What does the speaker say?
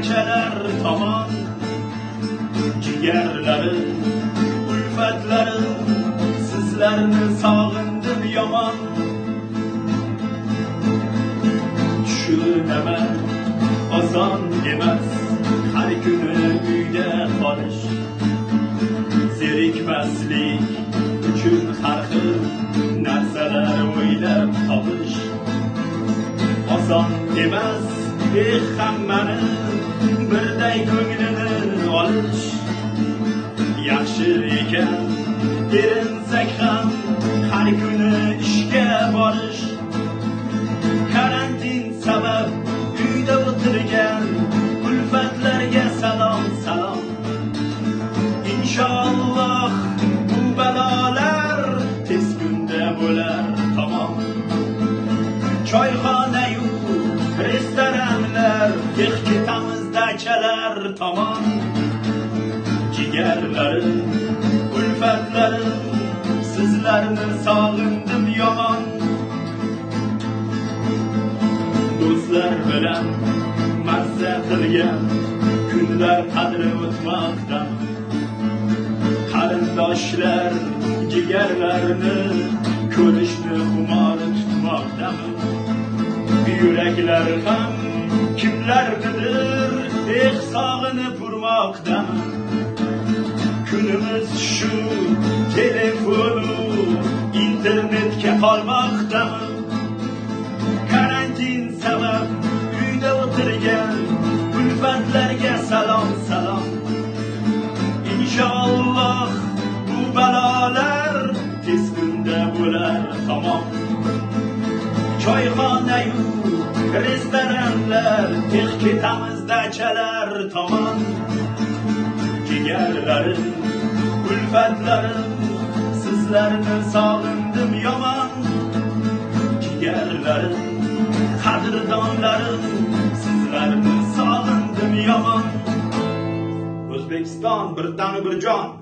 keçələr taman Cigərlərin, ülfətlərin Sizlərini sağındım yaman. Düşürüm əmən, azan deməz Hər günü üydə xarış Zirikməzlik üçün hər xil Nəzələr oyləm tamış Azan deməz Eh hammani Birday ko'nglini olish. Yaxshi ekan erinsak ham har kuni ishga borish. Karantin sabab uyda o'tirgan kulfatlarga salom salom. Inshaalloh bu balolar tez kunda bo'lar tamom. Choyxonayu dachalar tomon jigarlarim ulfatlarim sizlarni sog'indim yomon do'stlar bilan mazza qilgan kunlar qadri o'tmoqda qarindoshlar jigarlarni ko'rishni xumori tutmoqdami yuraklar ham kimlarnidir sog'inib urmoqdami kunimiz shu telefonu internetga qolmoqdami karantin sabab uyda o'tirgan ulfatlarga salom salom inshaalloh bu balolar tez kunda bo'lar tamom choyxonayu restoranlar eh ketamiz dachalar tomon. Jigarlarim kulfatlarim sizlarni sog'indim yomon. Jigarlarim qadrdonlarim sizlarni sog'indim yomon. O'zbekiston bir tanu bir jon.